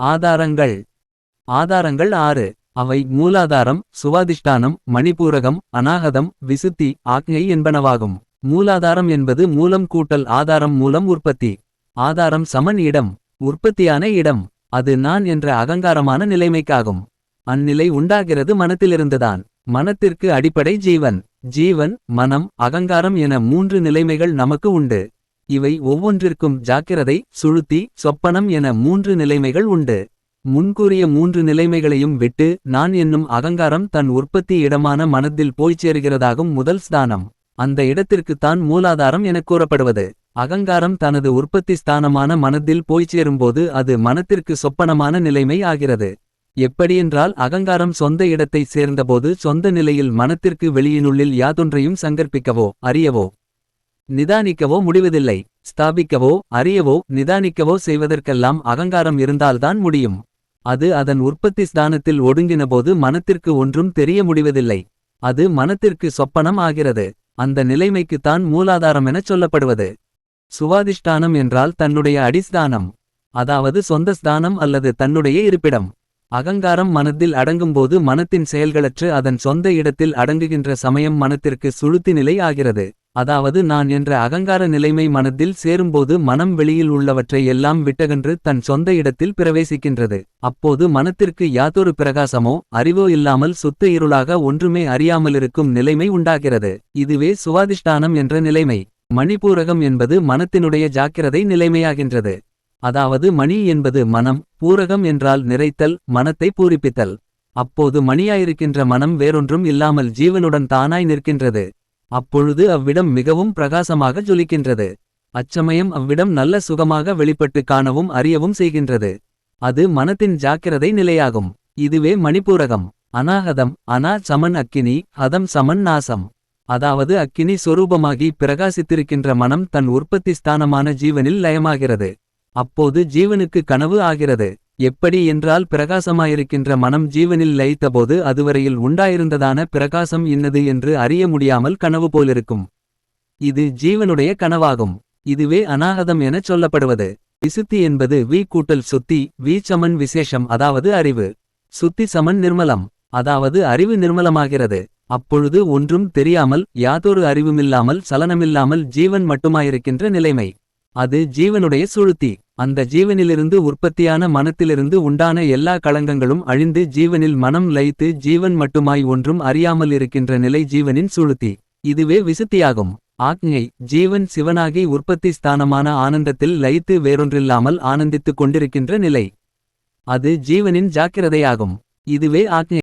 ஆதாரங்கள். ஆதாரங்கள் ஆறு. அவை மூலாதாரம் சுவாதிஷ்டானம் மணிபூரகம் அநாகதம் விசுத்தி ஆக்ஞை என்பனவாகும். மூலாதாரம் என்பது மூலம் கூட்டல் ஆதாரம் மூலம் உற்பத்தி. ஆதாரம் சமன் இடம் உற்பத்தியான இடம். அது நான் என்ற அகங்காரமான நிலைமைக்காகும். அந்நிலை உண்டாகிறது மனத்திலிருந்துதான். மனத்திற்கு அடிப்படை ஜீவன். ஜீவன் மனம் அகங்காரம் என மூன்று நிலைமைகள் நமக்கு உண்டு. இவை ஒவ்வொன்றிற்கும் ஜாக்கிரதை சுழுத்தி சொப்பனம் என மூன்று நிலைமைகள் உண்டு. முன்கூறிய மூன்று நிலைமைகளையும் விட்டு நான் என்னும் அகங்காரம் தன் உற்பத்தி இடமான மனத்தில் போய்ச் சேர்கிறதாகும் முதல் ஸ்தானம். அந்த இடத்திற்குத்தான் மூலாதாரம் எனக் கூறப்படுவது. அகங்காரம் தனது உற்பத்தி ஸ்தானமான மனத்தில் போய்ச் சேரும்போது அது மனத்திற்கு சொப்பனமான நிலைமை ஆகிறது. எப்படியென்றால் அகங்காரம் சொந்த இடத்தை சேர்ந்தபோது சொந்த நிலையில் மனத்திற்கு வெளியினுள்ளில் யாதொன்றையும் சங்கற்பிக்கவோ அறியவோ. நிதானிக்கவோ முடிவதில்லை. ஸ்தாபிக்கவோ அறியவோ நிதானிக்கவோ செய்வதற்கெல்லாம் அகங்காரம் இருந்தால்தான் முடியும். அது அதன் உற்பத்தி ஸ்தானத்தில் ஒடுங்கினபோது மனத்திற்கு ஒன்றும் தெரிய முடிவதில்லை. அது மனத்திற்கு சொப்பனம் ஆகிறது. அந்த நிலைமைக்குத்தான் மூலாதாரமெனச் சொல்லப்படுவது. சுவாதிஷ்டானம் என்றால் தன்னுடைய அடிஸ்தானம். அதாவது சொந்த ஸ்தானம் அல்லது தன்னுடைய இருப்பிடம். அகங்காரம் மனத்தில் அடங்கும்போது மனத்தின் செயல்களற்று அதன் சொந்த இடத்தில் அடங்குகின்ற சமயம் மனத்திற்கு சுழுத்தி நிலை ஆகிறது. அதாவது நான் என்ற அகங்கார நிலைமை மனத்தில் சேரும்போது மனம் வெளியில் உள்ளவற்றை எல்லாம் விட்டகன்று தன் சொந்த இடத்தில் பிரவேசிக்கின்றது. அப்போது மனத்திற்கு யாதொரு பிரகாசமோ அறிவோ இல்லாமல் சுத்த இருளாக ஒன்றுமே அறியாமலிருக்கும் நிலைமை உண்டாகிறது. இதுவே சுவாதிஷ்டானம் என்ற நிலைமை. மணிபூரகம் என்பது மனத்தினுடைய ஜாக்கிரதை நிலைமையாகின்றது. அதாவது மணி என்பது மனம் பூரகம் என்றால் நிறைத்தல் மனத்தை பூரிப்பித்தல். அப்போது மணியாயிருக்கின்ற மனம் வேறொன்றும் இல்லாமல் ஜீவனுடன் தானாய் நிற்கின்றது. அப்பொழுது அவ்விடம் மிகவும் பிரகாசமாக ஜொலிக்கின்றது. அச்சமயம் அவ்விடம் நல்ல சுகமாக வெளிப்பட்டு காணவும் அறியவும் செய்கின்றது. அது மனத்தின் ஜாக்கிரதை நிலையாகும். இதுவே மணிப்பூரகம். அநாகதம் அனா சமன் அக்கினி ஹதம் சமன் நாசம். அதாவது அக்கினி சொரூபமாகி பிரகாசித்திருக்கின்ற மனம் தன் உற்பத்தி ஸ்தானமான ஜீவனில் லயமாகிறது. அப்போது ஜீவனுக்கு கனவு ஆகிறது. எப்படி என்றால் பிரகாசமாயிருக்கின்ற மனம் ஜீவனில் லயித்தபோது அதுவரையில் உண்டாயிருந்ததான பிரகாசம் இன்னது என்று அறிய முடியாமல் கனவு போலிருக்கும். இது ஜீவனுடைய கனவாகும். இதுவே அநாகதம் எனச் சொல்லப்படுவது. விசுத்தி என்பது வி கூட்டல் சுத்தி வி சமன் விசேஷம் அதாவது அறிவு. சுத்தி சமன் நிர்மலம் அதாவது அறிவு நிர்மலமாகிறது. அப்பொழுது ஒன்றும் தெரியாமல் யாதொரு அறிவுமில்லாமல் சலனமில்லாமல் ஜீவன் மட்டுமாயிருக்கின்ற நிலைமை. அது ஜீவனுடைய சுழுத்தி. அந்த ஜீவனிலிருந்து உற்பத்தியான மனத்திலிருந்து உண்டான எல்லா களங்கங்களும் அழிந்து ஜீவனில் மனம் லயித்து ஜீவன் மட்டுமாய் ஒன்றும் அறியாமல் இருக்கின்ற நிலை ஜீவனின் சுழுத்தி. இதுவே விசுத்தியாகும். ஆக்ஞை ஜீவன் சிவனாகி உற்பத்தி ஸ்தானமான ஆனந்தத்தில் லயித்து வேறொன்றில்லாமல் ஆனந்தித்துக் கொண்டிருக்கின்ற நிலை. அது ஜீவனின் ஜாக்கிரதையாகும். இதுவே ஆக்ஞை.